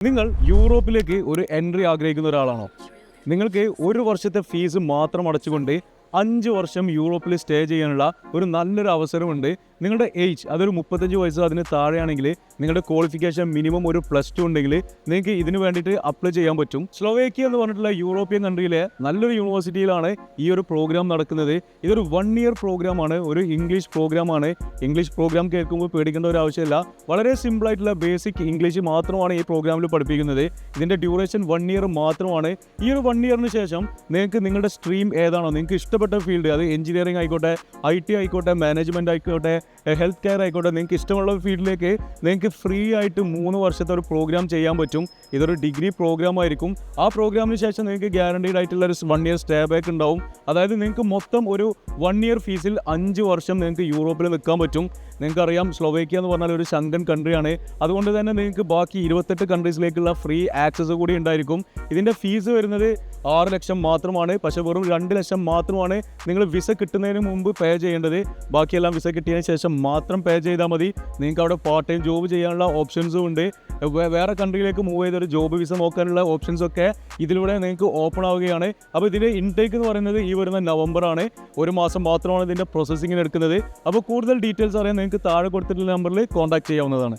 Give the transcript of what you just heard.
നിങ്ങൾ യൂറോപ്പിലേക്ക് ഒരു എൻട്രി ആഗ്രഹിക്കുന്ന ഒരാളാണോ? നിങ്ങൾക്ക് ഒരു വർഷത്തെ ഫീസ് മാത്രം അടച്ചുകൊണ്ട് അഞ്ച് വർഷം യൂറോപ്പിൽ സ്റ്റേ ചെയ്യാനുള്ള ഒരു നല്ലൊരു അവസരമുണ്ട്. നിങ്ങളുടെ ഏജ് അതൊരു മുപ്പത്തഞ്ച് വയസ്സ് അതിന് താഴെയാണെങ്കിൽ നിങ്ങളുടെ ക്വാളിഫിക്കേഷൻ മിനിമം ഒരു പ്ലസ് ടു ഉണ്ടെങ്കിൽ നിങ്ങൾക്ക് ഇതിന് വേണ്ടിയിട്ട് അപ്ലൈ ചെയ്യാൻ പറ്റും. സ്ലോവേക്കിയ എന്ന് പറഞ്ഞിട്ടുള്ള യൂറോപ്യൻ കൺട്രിയിലെ നല്ലൊരു യൂണിവേഴ്സിറ്റിയിലാണ് ഈ ഒരു പ്രോഗ്രാം നടക്കുന്നത്. ഇതൊരു വൺ ഇയർ പ്രോഗ്രാമാണ് ഒരു ഇംഗ്ലീഷ് പ്രോഗ്രാമാണ് ഇംഗ്ലീഷ് പ്രോഗ്രാം കേൾക്കുമ്പോൾ പേടിക്കേണ്ട ഒരു ആവശ്യമില്ല. വളരെ സിമ്പിളായിട്ടുള്ള ബേസിക് ഇംഗ്ലീഷ് മാത്രമാണ് ഈ പ്രോഗ്രാമിൽ പഠിപ്പിക്കുന്നത്. ഇതിന്റെ ഡ്യൂറേഷൻ വൺ ഇയർ മാത്രമാണ്. ഈ ഒരു വൺ ഇയറിന് ശേഷം നിങ്ങൾക്ക് നിങ്ങളുടെ സ്ട്രീം ഏതാണോ നിങ്ങൾക്ക് ഇഷ്ടപ്പെട്ട ഫീൽഡ് അത് എഞ്ചിനീയറിംഗ് ആയിക്കോട്ടെ ഐ ടി ആയിക്കോട്ടെ മാനേജ്മെന്റ് ആയിക്കോട്ടെ ഹെൽത്ത് കെയർ ആയിക്കോട്ടെ നിങ്ങൾക്ക് ഇഷ്ടമുള്ള ഫീൽഡിലേക്ക് നിങ്ങൾക്ക് ഫ്രീ ആയിട്ട് മൂന്ന് വർഷത്തെ ഒരു പ്രോഗ്രാം ചെയ്യാൻ പറ്റും. ഇതൊരു ഡിഗ്രി പ്രോഗ്രാം ആയിരിക്കും. ആ പ്രോഗ്രാമിന് ശേഷം നിങ്ങൾക്ക് ഗ്യാരണ്ടീഡ് ആയിട്ടുള്ള ഒരു വൺ ഇയർ സ്റ്റേ ബാക്ക് ഉണ്ടാവും. അതായത് നിങ്ങൾക്ക് മൊത്തം ഒരു വൺ ഇയർ ഫീസിൽ അഞ്ച് വർഷം നിങ്ങൾക്ക് യൂറോപ്പിൽ നിൽക്കാൻ പറ്റും. നിങ്ങൾക്കറിയാം സ്ലോവേക്കിയ എന്ന് പറഞ്ഞാൽ ഒരു ശങ്കൻ കൺട്രിയാണ് അതുകൊണ്ട് തന്നെ നിങ്ങൾക്ക് ബാക്കി ഇരുപത്തെട്ട് കൺട്രീസിലേക്കുള്ള ഫ്രീ ആക്സസ് കൂടി ഉണ്ടായിരിക്കും. ഇതിന്റെ ഫീസ് വരുന്നത് ആറ് ലക്ഷം മാത്രമാണ്. പക്ഷേ വെറും രണ്ട് ലക്ഷം മാത്രമാണ് നിങ്ങൾ വിസ കിട്ടുന്നതിന് മുമ്പ് പേ ചെയ്യേണ്ടത്. ബാക്കിയെല്ലാം വിസ കിട്ടിയതിന് ശേഷം മാത്രം പേ ചെയ്താൽ മതി. നിങ്ങൾക്ക് അവിടെ പാർട്ട് ടൈം ജോബ് ചെയ്യാനുള്ള ഓപ്ഷൻസും ഉണ്ട്. വേറെ കൺട്രിയിലേക്ക് മൂവ് ചെയ്തൊരു ജോബ് വിസ നോക്കാനുള്ള ഓപ്ഷൻസ് ഒക്കെ ഇതിലൂടെ നിങ്ങൾക്ക് ഓപ്പൺ ആവുകയാണ്. അപ്പോൾ ഇതിന്റെ ഇൻടേക്ക് എന്ന് പറയുന്നത് ഈ വരുന്ന നവംബറാണ് ഒരു മാസം മാത്രമാണ് ഇതിന്റെ പ്രോസസ്സിങ്ങിന് എടുക്കുന്നത്. അപ്പോൾ കൂടുതൽ ഡീറ്റെയിൽസ് അറിയാൻ നിങ്ങൾക്ക് താഴെ കൊടുത്തിട്ടുള്ള നമ്പറിൽ കോൺടാക്ട് ചെയ്യാവുന്നതാണ്.